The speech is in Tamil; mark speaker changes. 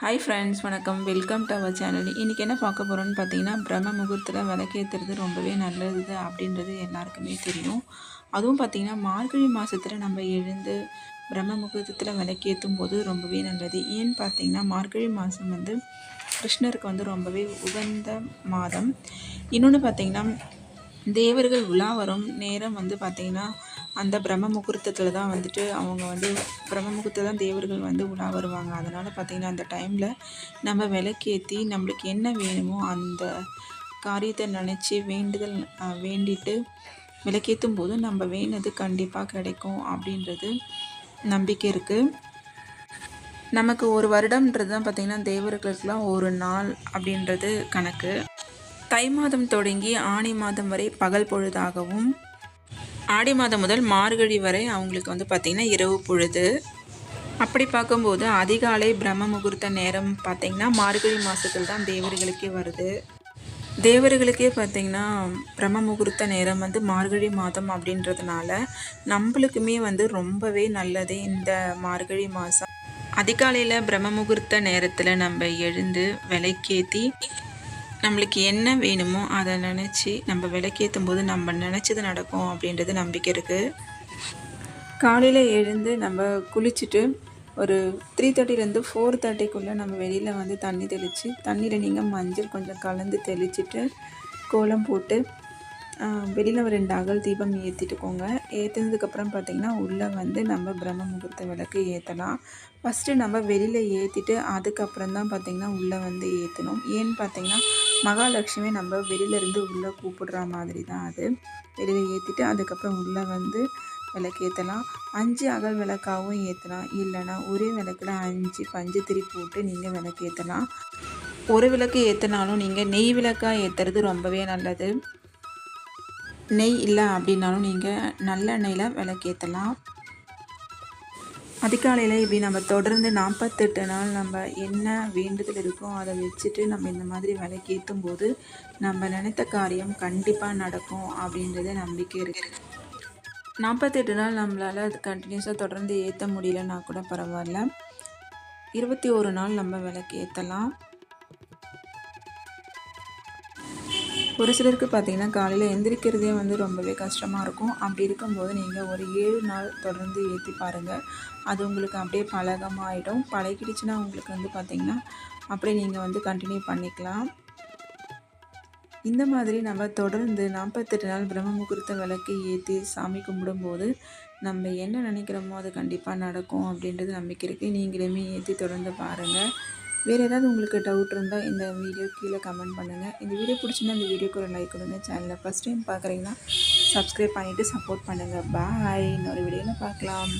Speaker 1: ஹாய் ஃப்ரெண்ட்ஸ் வணக்கம். வெல்கம் டு அவர் சேனல் இன்றைக்கி என்ன பார்க்க போகிறோன்னு பார்த்தீங்கன்னா பிரம்ம முகூர்த்தத்தில் விளக்கேற்றுறது ரொம்பவே நல்லது அப்படின்றது எல்லாருக்குமே தெரியும். அதுவும் பார்த்திங்கன்னா மார்கழி மாதத்தில் நம்ம எழுந்து பிரம்ம முகூர்த்தத்தில் விளக்கேற்றும் போது ரொம்பவே நல்லது. ஏன்னு பார்த்தீங்கன்னா மார்கழி மாதம் வந்து கிருஷ்ணருக்கு வந்து ரொம்பவே உகந்த மாதம். இன்னொன்று பார்த்திங்கன்னா தேவர்கள் உலா வரும் நேரம் வந்து பார்த்திங்கன்னா அந்த பிரம்ம முகூர்த்தத்தில் தான் வந்துட்டு அவங்க வந்து பிரம்ம முகூர்த்தம் தான் தேவர்கள் வந்து உலா வருவாங்க. அதனால் பார்த்திங்கன்னா அந்த டைமில் நம்ம விளக்கேற்றி நம்மளுக்கு என்ன வேணுமோ அந்த காரியத்தை நினச்சி வேண்டுதல் வேண்டிட்டு விளக்கேற்றும் போது நம்ம வேணது கண்டிப்பாக கிடைக்கும் அப்படின்றது நம்பிக்கை இருக்குது நமக்கு ஒரு வருடம்ன்றது தான் பார்த்திங்கன்னா தேவர்களுக்கெலாம் ஒரு நாள் அப்படின்றது கணக்கு. தை மாதம் தொடங்கி ஆணி மாதம் வரை பகல் பொழுதாகவும் ஆடி மாதம் முதல் மார்கழி வரை அவங்களுக்கு வந்து பார்த்திங்கன்னா இரவு பொழுது. அப்படி பார்க்கும்போது அதிகாலை பிரம்ம முகூர்த்த நேரம் பார்த்திங்கன்னா மார்கழி மாதத்தில் தான் தேவர்களுக்கே வருது. தேவர்களுக்கே பார்த்திங்கன்னா பிரம்ம முகூர்த்த நேரம் வந்து மார்கழி மாதம் அப்படின்றதுனால நம்மளுக்குமே வந்து ரொம்பவே நல்லது இந்த மார்கழி மாதம் அதிகாலையில் பிரம்ம முகூர்த்த நேரத்தில் நம்ம எழுந்து விலைக்கேற்றி நம்மளுக்கு என்ன வேணுமோ அதை நினச்சி நம்ம விளக்கேற்றும் போது நம்ம நினச்சது நடக்கும் அப்படின்றது நம்பிக்கை இருக்குது காலையில் எழுந்து நம்ம குளிச்சுட்டு ஒரு த்ரீ தேர்ட்டிலேருந்து ஃபோர் தேர்ட்டிக்குள்ளே நம்ம வெளியில் வந்து தண்ணி தெளித்து தண்ணியில் நீங்கள் மஞ்சள் கொஞ்சம் கலந்து தெளிச்சுட்டு கோலம் போட்டு வெளியில் ஒரு ரெண்டு அகல் தீபம் ஏற்றிட்டுக்கோங்க ஏற்றினதுக்கப்புறம் பார்த்திங்கன்னா உள்ளே வந்து நம்ம பிரம்ம முகூர்த்த விளக்கு ஏற்றலாம் ஃபஸ்ட்டு நம்ம வெளியில் ஏற்றிட்டு அதுக்கப்புறம் தான் பார்த்திங்கன்னா உள்ளே வந்து ஏற்றணும் ஏன்னு பார்த்திங்கன்னா மகாலட்சுமி நம்ம வெளியிலேருந்து உள்ளே கூப்பிடுற மாதிரி தான் அது. வெளியில் ஏற்றிட்டு அதுக்கப்புறம் உள்ளே வந்து விளக்கு ஏற்றலாம் அஞ்சு அகல் விளக்காகவும் ஏற்றலாம் இல்லைனா ஒரே விளக்கில் அஞ்சு பஞ்சு திரி போட்டு நீங்கள் விளக்கு ஏற்றலாம் ஒரு விளக்கு ஏற்றினாலும் நீங்கள் நெய் விளக்காக ஏற்றுறது ரொம்பவே நல்லது. நெய் இல்லை அப்படின்னாலும் நீங்கள் நல்லெண்ணெயில் விளக்கேற்றலாம் அதிகாலையில் இப்படி நம்ம தொடர்ந்து நாற்பத்தெட்டு நாள் நம்ம என்ன வேண்டுதல் இருக்கோ அதை வச்சுட்டு நம்ம இந்த மாதிரி விலைக்கு ஏற்றும் போது நம்ம நினைத்த காரியம் கண்டிப்பாக நடக்கும் அப்படின்றது நம்பிக்கை இருக்குது நாற்பத்தெட்டு நாள் நம்மளால் அது கண்டினியூஸாக தொடர்ந்து ஏற்ற முடியலன்னா கூட பரவாயில்ல. இருபத்தி ஒரு நாள் நம்ம விலைக்கு ஏற்றலாம் ஒரு சிலருக்கு பார்த்திங்கன்னா காலையில் எந்திரிக்கிறதே வந்து ரொம்பவே கஷ்டமாக இருக்கும். அப்படி இருக்கும்போது நீங்கள் ஒரு ஏழு நாள் தொடர்ந்து ஏற்றி பாருங்கள் அது உங்களுக்கு அப்படியே பழகமாகிடும் பழகிடுச்சுன்னா உங்களுக்கு வந்து பார்த்திங்கன்னா அப்படியே நீங்கள் வந்து கண்டினியூ பண்ணிக்கலாம். இந்த மாதிரி நம்ம தொடர்ந்து நாற்பத்தெட்டு நாள் பிரம்ம முகூர்த்த விளக்கு ஏற்றி சாமி கும்பிடும்போது நம்ம என்ன நினைக்கிறோமோ அது கண்டிப்பாக நடக்கும் அப்படின்றது நம்பிக்கை இருக்குது நீங்களுமே ஏற்றி தொடர்ந்து பாருங்கள் வேறு ஏதாவது உங்களுக்கு டவுட் இருந்தால் இந்த வீடியோ கீழே கமெண்ட் பண்ணுங்கள் இந்த வீடியோ பிடிச்சிருந்தா இந்த வீடியோக்கு ஒரு லைக் கொடுங்க. சேனலை ஃபஸ்ட் டைம் பார்க்குறீங்கன்னா சப்ஸ்கிரைப் பண்ணிவிட்டு சப்போர்ட் பண்ணுங்கள் பாய் இன்னொரு வீடியோவில் பார்க்கலாம்.